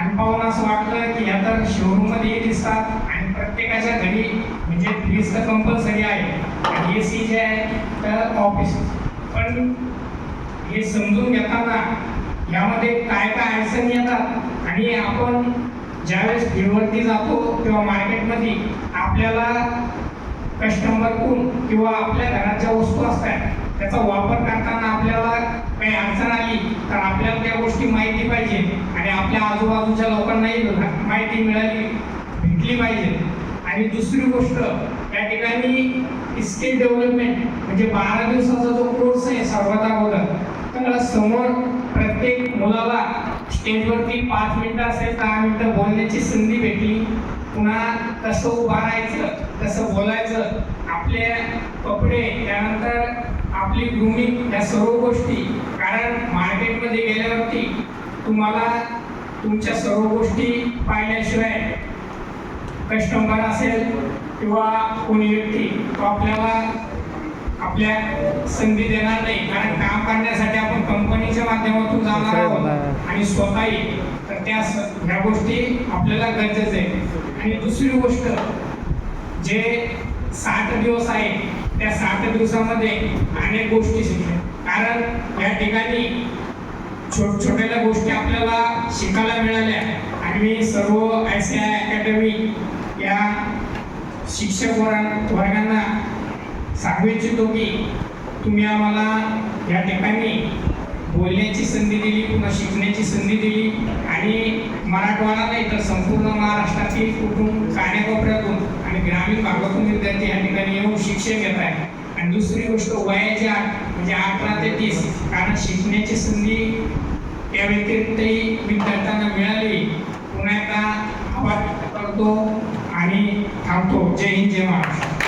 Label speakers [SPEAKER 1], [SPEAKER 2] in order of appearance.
[SPEAKER 1] आणि पाहून असं वाटलं की या तर शोरूममध्ये दिसतात आणि प्रत्येकाच्या घरी म्हणजे फ्रीज तर कंपल्सरी आहे. आणि ए सी जे आहे तर ऑफिस पण हे समजून घेताना यामध्ये काय काय अडचणी येतात आणि आपण ज्यावेळेस फील्डवरती जातो किंवा मार्केटमध्ये आपल्याला कस्टमरकडून किंवा आपल्या घरात ज्या वस्तू असतात त्याचा वापर करताना आपल्याला काही अडचण आली तर आपल्याला त्या गोष्टी माहिती पाहिजे. आणि आपल्या आजूबाजूच्या लोकांनाही माहिती मिळाली भेटली पाहिजे. आणि दुसरी गोष्ट या ठिकाणी स्किल डेव्हलपमेंट म्हणजे बारा दिवसाचा जो कोर्स आहे सर्वात अगोदर तर समोर प्रत्येक मुलाला स्टेजवरती पाच मिनटं असेल दहा मिनटं बोलण्याची संधी भेटली. पुन्हा कसं उभं राहायचं कसं बोलायचं आपली ग्रुमिंग या सर्व गोष्टी. कारण मार्केटमध्ये गेल्यावरती तुम्हाला तुमच्या सर्व गोष्टी पाहिल्याशिवाय कस्टमर असेल किंवा कोणी व्यक्ती तो आपल्याला आपल्या संधी देणार नाही. कारण काम करण्यासाठी आपण कंपनीच्या माध्यमातून जाणार आहोत आणि स्वतःही. तर त्या ह्या गोष्टी आपल्याला गरजेचं आहे. आणि दुसरी गोष्ट जे साठ दिवस आहे त्या साठ दिवसामध्ये अनेक गोष्टी शिकल्या. कारण या ठिकाणी छोट छोट्या गोष्टी आपल्याला शिकायला मिळाल्या. आणि मी सर्व आय सी आय अकॅडमी या शिक्षक वर्ग- वर्गांना सांगू इच्छितो की तुम्ही आम्हाला या ठिकाणी बोलण्याची संधी दिली पुन्हा शिकण्याची संधी दिली. आणि मराठवाडा नाही तर संपूर्ण महाराष्ट्रातील कुठून कानेकोपऱ्यात आणि ग्रामीण भागातून विद्यार्थी या ठिकाणी येऊन शिक्षण घेत आहे आणि दुसरी गोष्ट वयाच्या म्हणजे अठरा ते तीस कारण शिकण्याची संधी या व्यतिरिक्तही विद्यार्थ्यांना मिळाली. पुन्हा एकदा आवाज करतो आणि थांबतो. जय हिंद जय महाराष्ट्र.